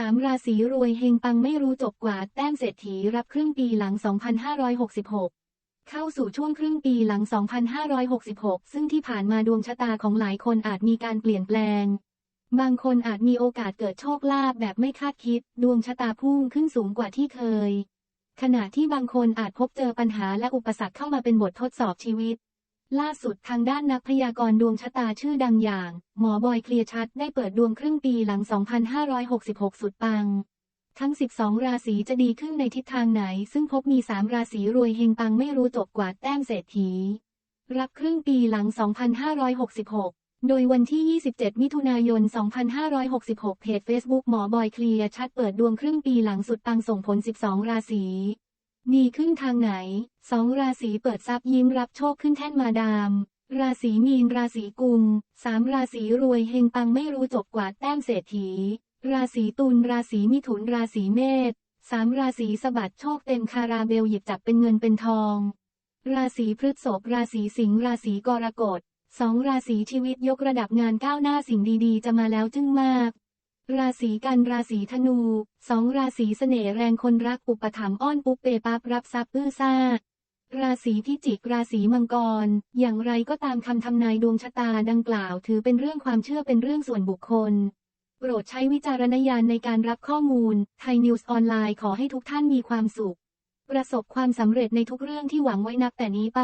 สามราศีรวยเฮงปังไม่รู้จบกว่าแต้มเศรษฐีรับครึ่งปีหลัง 2566 เข้าสู่ช่วงครึ่งปีหลัง 2566 ซึ่งที่ผ่านมาดวงชะตาของหลายคนอาจมีการเปลี่ยนแปลง บางคนอาจมีโอกาสเกิดโชคลาภแบบไม่คาดคิด ดวงชะตาพุ่งขึ้นสูงกว่าที่เคย ขณะที่บางคนอาจพบเจอปัญหาและอุปสรรคเข้ามาเป็นบททดสอบชีวิต ล่าสุดทางด้านนักพยากรณ์ดวงชะตาชื่อดังอย่าง หมอบอยเคลียร์ชัดได้เปิดดวงครึ่งปีหลัง 2566 สุดปัง ทั้ง 12 ราศีจะดีขึ้นในทิศทางไหน ซึ่งพบมี 3 ราศีรวยเฮงปังไม่รู้จบกว่าแต้มเศรษฐี รับครึ่งปีหลัง 2566 โดยวันที่ 27 มิถุนายน 2566 เพจ Facebook หมอบอยเคลียร์ชัดเปิดดวงครึ่งปีหลังสุดปังส่งผล 12 ราศี ดีขึ้นทางไหนสองราศีเปิดทรัพย์ยิ้มรับโชคขึ้นแท่นมาดาม ราศีมีนราศีกุมสามราศีรวยเฮงปังไม่รู้จบกว่าแต้มเศรษฐี ราศีตุลราศีมิถุนราศีเมษสามราศีสะบัดโชคเต็มคาราเบลหยิบจับเป็นเงินเป็นทอง ราศีพฤษภราศีสิงห์ราศีกรกฎสองราศีชีวิตยกระดับงานก้าวหน้าสิ่งดีๆ จะมาแล้วจึงมาก ราศีกันราศีธนูสองราศีเสน่ห์แรงคนรักอุปถัมภ์อ้อนปุ๊บเปปั๊บรับทรัพย์อื้อซ่า ราศีพิจิกราศีมังกร อย่างไรก็ตามคำทำนายดวงชะตาดังกล่าว ถือเป็นเรื่องความเชื่อเป็นเรื่องส่วนบุคคล โปรดใช้วิจารณญาณในการรับข้อมูล ไทยนิวส์ออนไลน์ขอให้ทุกท่านมีความสุข ประสบความสำเร็จในทุกเรื่องที่หวังไว้นับแต่นี้ไป